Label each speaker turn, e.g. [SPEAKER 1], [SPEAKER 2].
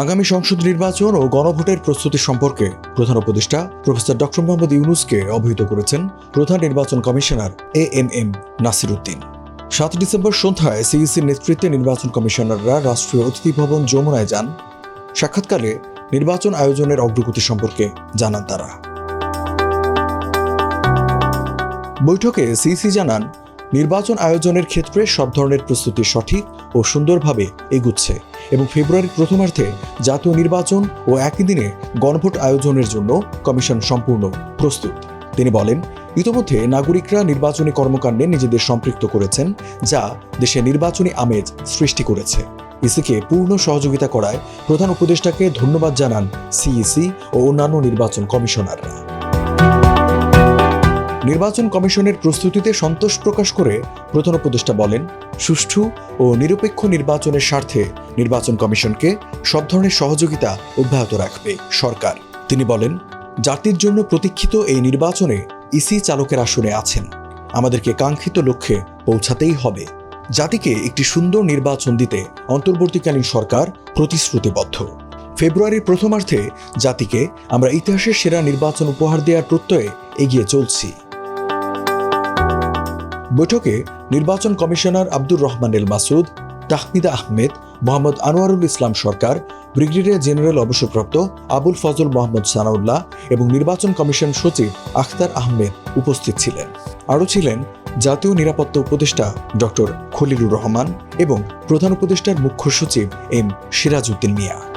[SPEAKER 1] আগামী সংসদ নির্বাচন ও গণভোটের প্রস্তুতি সম্পর্কে প্রধান উপদেষ্টা প্রফেসর ডক্টর মোহাম্মদ ইউনুসকে অবহিত করেছেন প্রধান নির্বাচন commissioner A M M Nasir Uddin সাত ডিসেম্বর সন্ধ্যায় সিইসির নেতৃত্বে নির্বাচন কমিশনাররা রাষ্ট্রীয় অতিথি ভবন যমুনায় যান। সাক্ষাৎকালে নির্বাচন আয়োজনের অগ্রগতি সম্পর্কে জানান তারা। বৈঠকে সিইসি জানান নির্বাচন আয়োজনের ক্ষেত্রে সব ধরনের প্রস্তুতি সঠিক ও সুন্দরভাবে এগুচ্ছে এবং ফেব্রুয়ারির প্রথমার্ধে জাতীয় নির্বাচন ও একই দিনে গণভোট আয়োজনের জন্য কমিশন সম্পূর্ণ প্রস্তুত। তিনি বলেন, ইতোমধ্যে নাগরিকরা নির্বাচনী কর্মকাণ্ডে নিজেদের সম্পৃক্ত করেছেন, যা দেশে নির্বাচনী আমেজ সৃষ্টি করেছে। ইসিকে পূর্ণ সহযোগিতা করায় প্রধান উপদেষ্টাকে ধন্যবাদ জানান সিইসি ও অন্যান্য নির্বাচন কমিশনাররা। নির্বাচন কমিশনের প্রস্তুতিতে সন্তোষ প্রকাশ করে প্রধান উপদেষ্টা বলেন, সুষ্ঠু ও নিরপেক্ষ নির্বাচনের স্বার্থে নির্বাচন কমিশনকে সব ধরনের সহযোগিতা অব্যাহত রাখবে সরকার। তিনি বলেন, জাতির জন্য প্রতীক্ষিত এই নির্বাচনে ইসি চালকের আসনে আছেন। আমাদেরকে কাঙ্ক্ষিত লক্ষ্যে পৌঁছাতেই হবে। জাতিকে একটি সুন্দর নির্বাচন দিতে অন্তর্বর্তীকালীন সরকার প্রতিশ্রুতিবদ্ধ। ফেব্রুয়ারির প্রথমার্ধে জাতিকে আমরা ইতিহাসের সেরা নির্বাচন উপহার দেওয়ার প্রত্যয়ে এগিয়ে চলছি। বৈঠকে নির্বাচন commissioner Abdur Rahmanel Masud, Tahmida Ahmed, Mohammad Anwarul Islam Sarkar, brigadier general অবসরপ্রাপ্ত আবুল ফজল মোহাম্মদ সানাউল্লাহ এবং নির্বাচন কমিশন সচিব আখতার আহমেদ উপস্থিত ছিলেন। আরও ছিলেন জাতীয় নিরাপত্তা উপদেষ্টা ডক্টর খলিলুর রহমান এবং প্রধান উপদেষ্টার মুখ্য সচিব এম সিরাজউদ্দিন মিয়া।